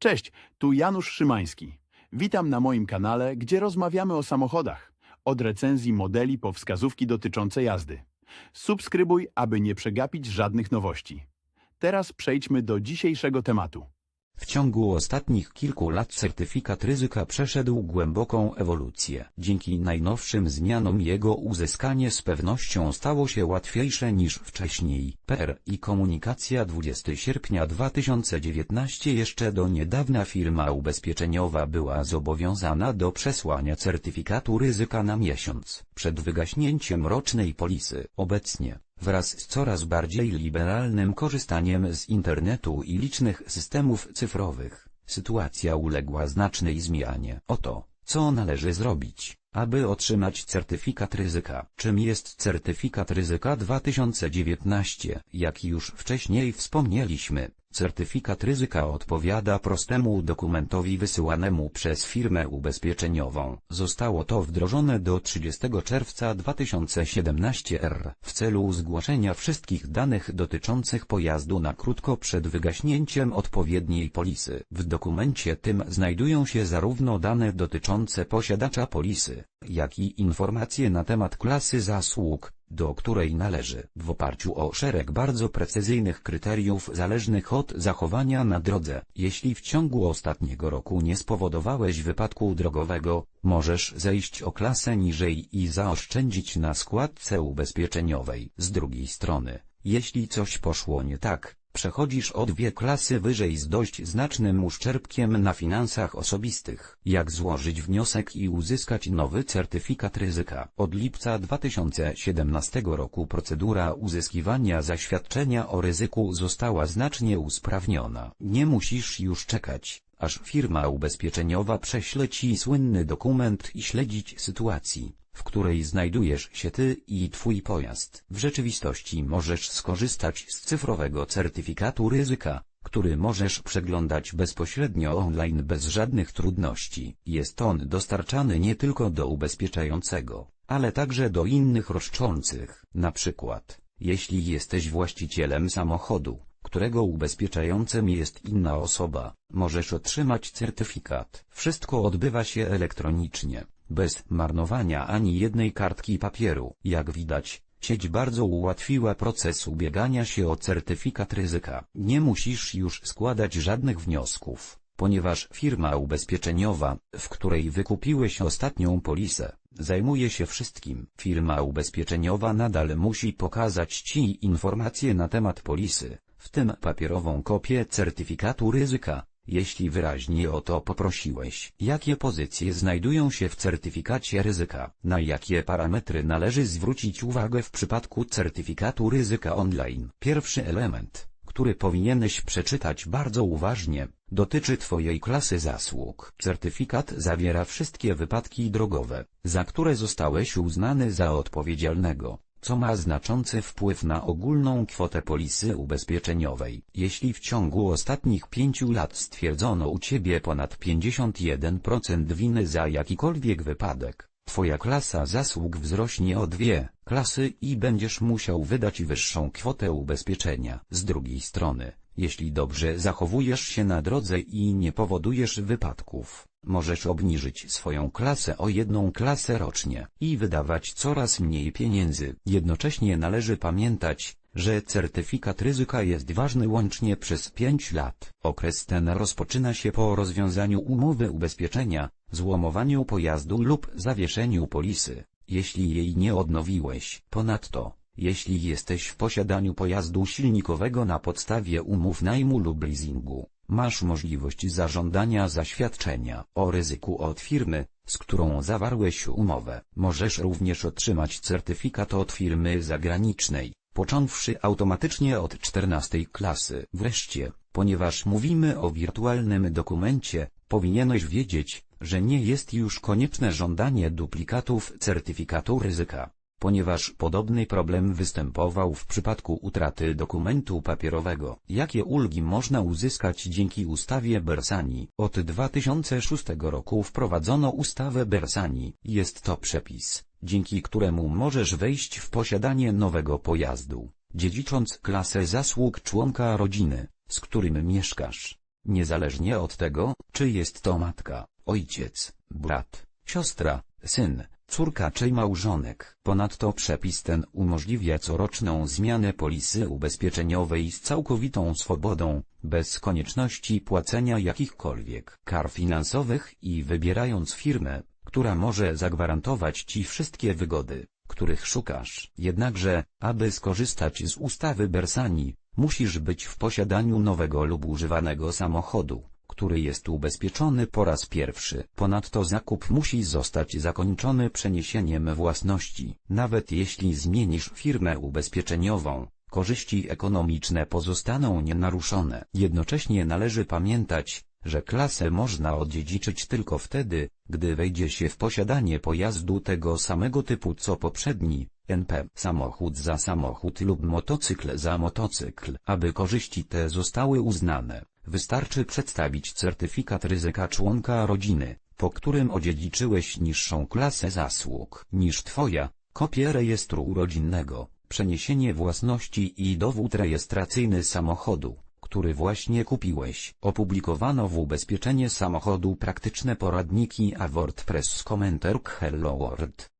Cześć, tu Janusz Szymański. Witam na moim kanale, gdzie rozmawiamy o samochodach. Od recenzji modeli po wskazówki dotyczące jazdy. Subskrybuj, aby nie przegapić żadnych nowości. Teraz przejdźmy do dzisiejszego tematu. W ciągu ostatnich kilku lat certyfikat ryzyka przeszedł głęboką ewolucję. Dzięki najnowszym zmianom jego uzyskanie z pewnością stało się łatwiejsze niż wcześniej. PR i komunikacja 20 sierpnia 2019 Jeszcze do niedawna firma ubezpieczeniowa była zobowiązana do przesłania certyfikatu ryzyka na miesiąc przed wygaśnięciem rocznej polisy. Obecnie Wraz z coraz bardziej liberalnym korzystaniem z internetu i licznych systemów cyfrowych, sytuacja uległa znacznej zmianie. Oto, co należy zrobić, aby otrzymać certyfikat ryzyka. Czym jest certyfikat ryzyka 2019? Jak już wcześniej wspomnieliśmy, certyfikat ryzyka odpowiada prostemu dokumentowi wysyłanemu przez firmę ubezpieczeniową. Zostało to wdrożone do 30 czerwca 2017 r. w celu zgłoszenia wszystkich danych dotyczących pojazdu na krótko przed wygaśnięciem odpowiedniej polisy. W dokumencie tym znajdują się zarówno dane dotyczące posiadacza polisy, jak i informacje na temat klasy zasług, do której należy, w oparciu o szereg bardzo precyzyjnych kryteriów zależnych od zachowania na drodze. Jeśli w ciągu ostatniego roku nie spowodowałeś wypadku drogowego, możesz zejść o klasę niżej i zaoszczędzić na składce ubezpieczeniowej. Z drugiej strony, jeśli coś poszło nie tak, przechodzisz o dwie klasy wyżej z dość znacznym uszczerbkiem na finansach osobistych. Jak złożyć wniosek i uzyskać nowy certyfikat ryzyka? Od lipca 2017 roku procedura uzyskiwania zaświadczenia o ryzyku została znacznie usprawniona. Nie musisz już czekać, aż firma ubezpieczeniowa prześle ci słynny dokument i śledzić sytuacji w której znajdujesz się ty i twój pojazd. W rzeczywistości możesz skorzystać z cyfrowego certyfikatu ryzyka, który możesz przeglądać bezpośrednio online bez żadnych trudności. Jest on dostarczany nie tylko do ubezpieczającego, ale także do innych roszczących. Na przykład, jeśli jesteś właścicielem samochodu, którego ubezpieczającym jest inna osoba, możesz otrzymać certyfikat. Wszystko odbywa się elektronicznie bez marnowania ani jednej kartki papieru. Jak widać, sieć bardzo ułatwiła proces ubiegania się o certyfikat ryzyka. Nie musisz już składać żadnych wniosków, ponieważ firma ubezpieczeniowa, w której wykupiłeś ostatnią polisę, zajmuje się wszystkim. Firma ubezpieczeniowa nadal musi pokazać Ci informacje na temat polisy, w tym papierową kopię certyfikatu ryzyka, jeśli wyraźnie o to poprosiłeś. Jakie pozycje znajdują się w certyfikacie ryzyka? Na jakie parametry należy zwrócić uwagę w przypadku certyfikatu ryzyka online? Pierwszy element, który powinieneś przeczytać bardzo uważnie, dotyczy Twojej klasy zasług. Certyfikat zawiera wszystkie wypadki drogowe, za które zostałeś uznany za odpowiedzialnego co ma znaczący wpływ na ogólną kwotę polisy ubezpieczeniowej. Jeśli w ciągu ostatnich pięciu lat stwierdzono u Ciebie ponad 51% winy za jakikolwiek wypadek, Twoja klasa zasług wzrośnie o dwie klasy i będziesz musiał wydać wyższą kwotę ubezpieczenia. Z drugiej strony, jeśli dobrze zachowujesz się na drodze i nie powodujesz wypadków, możesz obniżyć swoją klasę o jedną klasę rocznie i wydawać coraz mniej pieniędzy. Jednocześnie należy pamiętać, że certyfikat ryzyka jest ważny łącznie przez 5 lat. Okres ten rozpoczyna się po rozwiązaniu umowy ubezpieczenia, złomowaniu pojazdu lub zawieszeniu polisy, jeśli jej nie odnowiłeś. Ponadto, jeśli jesteś w posiadaniu pojazdu silnikowego na podstawie umów najmu lub leasingu, masz możliwość zażądania zaświadczenia o ryzyku od firmy, z którą zawarłeś umowę. Możesz również otrzymać certyfikat od firmy zagranicznej, począwszy automatycznie od 14 klasy. Wreszcie, ponieważ mówimy o wirtualnym dokumencie, powinieneś wiedzieć, że nie jest już konieczne żądanie duplikatów certyfikatu ryzyka ponieważ podobny problem występował w przypadku utraty dokumentu papierowego. Jakie ulgi można uzyskać dzięki ustawie Bersani? Od 2006 roku wprowadzono ustawę Bersani. Jest to przepis, dzięki któremu możesz wejść w posiadanie nowego pojazdu, dziedzicząc klasę zasług członka rodziny, z którym mieszkasz. niezależnie od tego, czy jest to matka, ojciec, brat, siostra, syn, córka czy małżonek. Ponadto przepis ten umożliwia coroczną zmianę polisy ubezpieczeniowej z całkowitą swobodą, bez konieczności płacenia jakichkolwiek kar finansowych i wybierając firmę, która może zagwarantować Ci wszystkie wygody, których szukasz. Jednakże, aby skorzystać z ustawy Bersani, musisz być w posiadaniu nowego lub używanego samochodu, który jest ubezpieczony po raz pierwszy. Ponadto zakup musi zostać zakończony przeniesieniem własności. Nawet jeśli zmienisz firmę ubezpieczeniową, korzyści ekonomiczne pozostaną nienaruszone. Jednocześnie należy pamiętać, że klasę można odziedziczyć tylko wtedy, gdy wejdzie się w posiadanie pojazdu tego samego typu co poprzedni, NP. Samochód za samochód lub motocykl za motocykl. Aby korzyści te zostały uznane, wystarczy przedstawić certyfikat ryzyka członka rodziny, po którym odziedziczyłeś niższą klasę zasług niż twoja, kopię rejestru rodzinnego, przeniesienie własności i dowód rejestracyjny samochodu który właśnie kupiłeś. Opublikowano w ubezpieczenie samochodu praktyczne poradniki a WordPress Commenter Hello World.